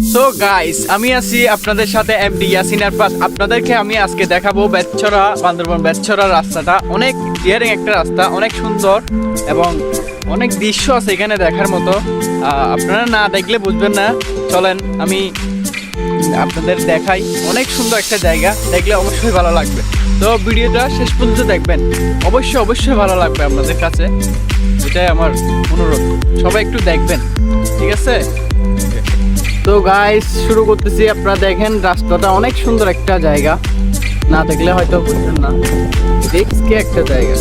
So guys আমি আছি আপনাদের সাথে এমডি ইয়াসিনার পাস আপনাদেরকে আমি আজকে দেখাবো বেতছড়া, বান্দরবন বেতছড়া রাস্তাটা। অনেক ডিয়ারিং একটা রাস্তা, অনেক সুন্দর এবং অনেক দৃশ্য আছে এখানে দেখার মতো। আপনারা না দেখলে বুঝবেন না। চলেন, আমি আপনাদের দেখাই। অনেক সুন্দর একটা জায়গা, দেখলে অবশ্যই ভালো লাগবে। তো, ভিডিওটা শেষ পর্যন্ত দেখবেন। অবশ্যই অবশ্যই ভালো লাগবে আপনাদের কাছে। এটাই আমার অনুরোধ। সবাই একটু দেখবেন। ঠিক আছে? তো গাইস শুরু করতেছি। আপনারা দেখেন, রাস্তাটা অনেক সুন্দর একটা জায়গা। না দেখলে হয়তো বুঝবেন না। দেখছি একটা জায়গা।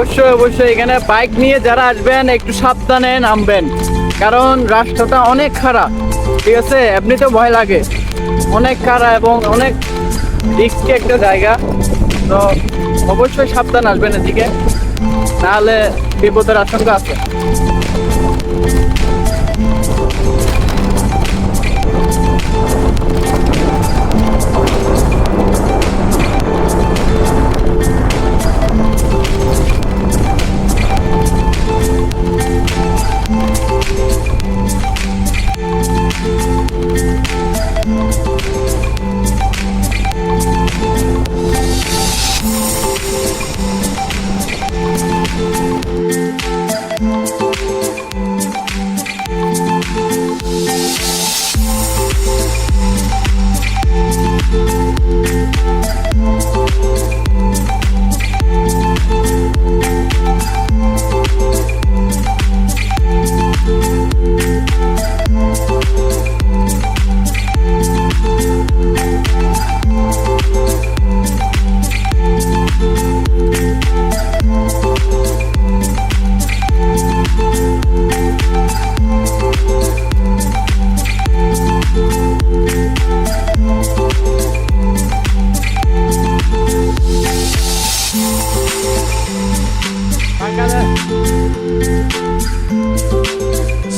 অবশ্যই অবশ্যই এখানে বাইক নিয়ে যারা আসবেন, একটু সাবধানে নামবেন। কারণ রাস্তাটা অনেক খারাপ, ঠিক আছে? এমনিতে ভয় লাগে। অনেক খারাপ এবং অনেক রিস্কি একটা জায়গা। তো অবশ্যই সাবধান আসবেন এদিকে। নাহলে বিপদের আশঙ্কা আছে। Thank you.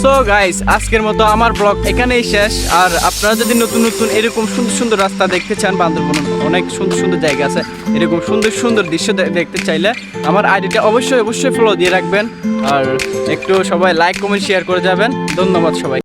সো গাইস আজকের মতো আমার ব্লগ এখানেই শেষ। আর আপনারা যদি নতুন নতুন এরকম সুন্দর সুন্দর রাস্তা দেখতে চান, বান্দরবন অনেক সুন্দর সুন্দর জায়গা আছে। এরকম সুন্দর সুন্দর দৃশ্য দেখতে চাইলে আমার আইডিটা অবশ্যই অবশ্যই ফলো দিয়ে রাখবেন। আর একটু সবাই লাইক কমেন্ট শেয়ার করে যাবেন। ধন্যবাদ সবাই